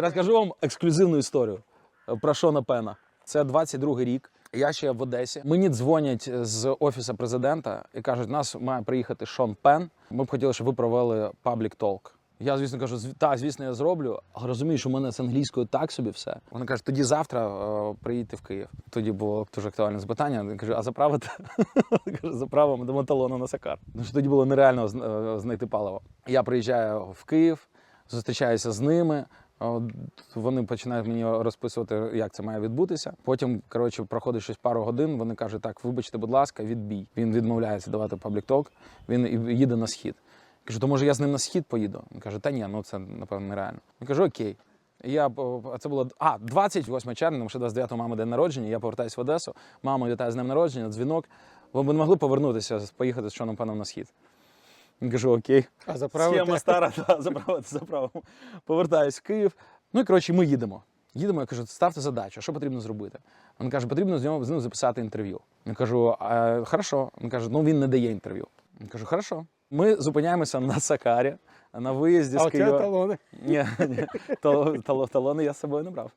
Розкажу вам ексклюзивну історію е, про Шона Пена. Це 22-й рік. Я ще в Одесі. Мені дзвонять з офісу президента і кажуть, нас має приїхати Шон Пен. Ми б хотіли, щоб ви провели паблік толк. Я, звісно, кажу, «Зв- так, звісно, я зроблю. Але розумію, що в мене з англійською так собі все. Вони кажуть, тоді завтра е, приїдьте в Київ. Тоді було дуже актуальне запитання. Я кажу, а заправити? Кажу, заправимо до талону на Сакар. Тому що тоді було нереально е, знайти паливо. Я приїжджаю в Київ, зустрічаюся з ними. Вони починають мені розписувати, як це має відбутися. Потім, коротше, проходить щось пару годин. Вони кажуть, так, вибачте, будь ласка, відбій. Він відмовляється давати паблік-ток, він їде на схід. Кажу, то може я з ним на схід поїду? Він каже, та ні, ну це напевно нереально. Я кажу, окей. Я це було а 28 червня, тому що 29 мами день народження. Я повертаюся в Одесу. Мама вітає з днем народження, дзвінок. Ви б не могли повернутися, поїхати з Шоном Пеном на схід. Я кажу, окей. А заправити? Схема стара, да, заправити заправимо. Повертаюсь в Київ. Ну і коротше, ми їдемо. Їдемо, я кажу, ставте задачу, що потрібно зробити. Він каже, потрібно з нього з ним записати інтерв'ю. Я кажу, а, хорошо. Він каже, ну він не дає інтерв'ю. Я кажу, хорошо. Ми зупиняємося на Сакарі, на виїзді А з Києва. талони. Ні, ні. Тал- тал- талони я з собою не брав.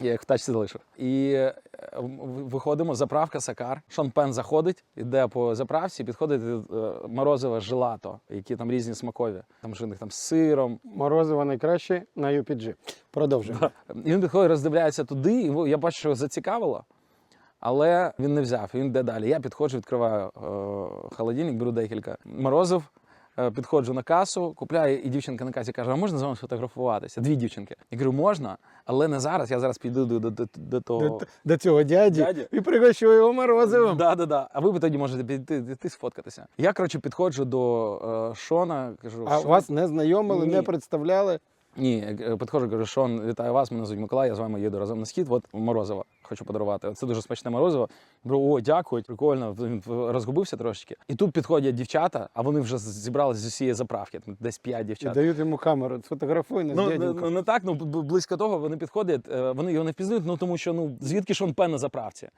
Я їх в тачці залишив. І виходимо, заправка Сакар. Шонпен заходить, іде по заправці, підходить е, морозиве желато, які там різні смакові. Там ж у них там з сиром. Морозиво найкраще на UPG. Продовжуємо. І він підходить, роздивляється туди, і я бачу, що його зацікавило. Але він не взяв, він йде далі. Я підходжу, відкриваю е, холодильник, беру декілька морозив, підходжу на касу, купляю, і дівчинка на касі каже: а можна з вами сфотографуватися? Дві дівчинки. Я кажу, можна, але не зараз. Я зараз піду до, до, до, того. До, до цього дяді, Дяді. і пригощу його морозивом. Да, да, да. А ви тоді можете піти, піти сфоткатися. Я, коротше, підходжу до е, Шона, кажу, А «Шон, вас не знайомили, Ні. не представляли. Ні, е, підходжу, кажу, Шон, вітаю вас, мене звуть Миколай, я з вами їду разом на схід. От морозиво хочу подарувати. Це дуже смачне морозиво. Кажу, о, дякую, прикольно. Він розгубився трошечки. І тут підходять дівчата, а вони вже зібралися з усієї заправки, там десь п'ять І дівчат. дають йому камеру. Сфотографуй нас, Ну, дяденько. ну, не так, ну близько того вони підходять, е, вони його не впізнають, ну тому що ну звідки Шон Пен на заправці?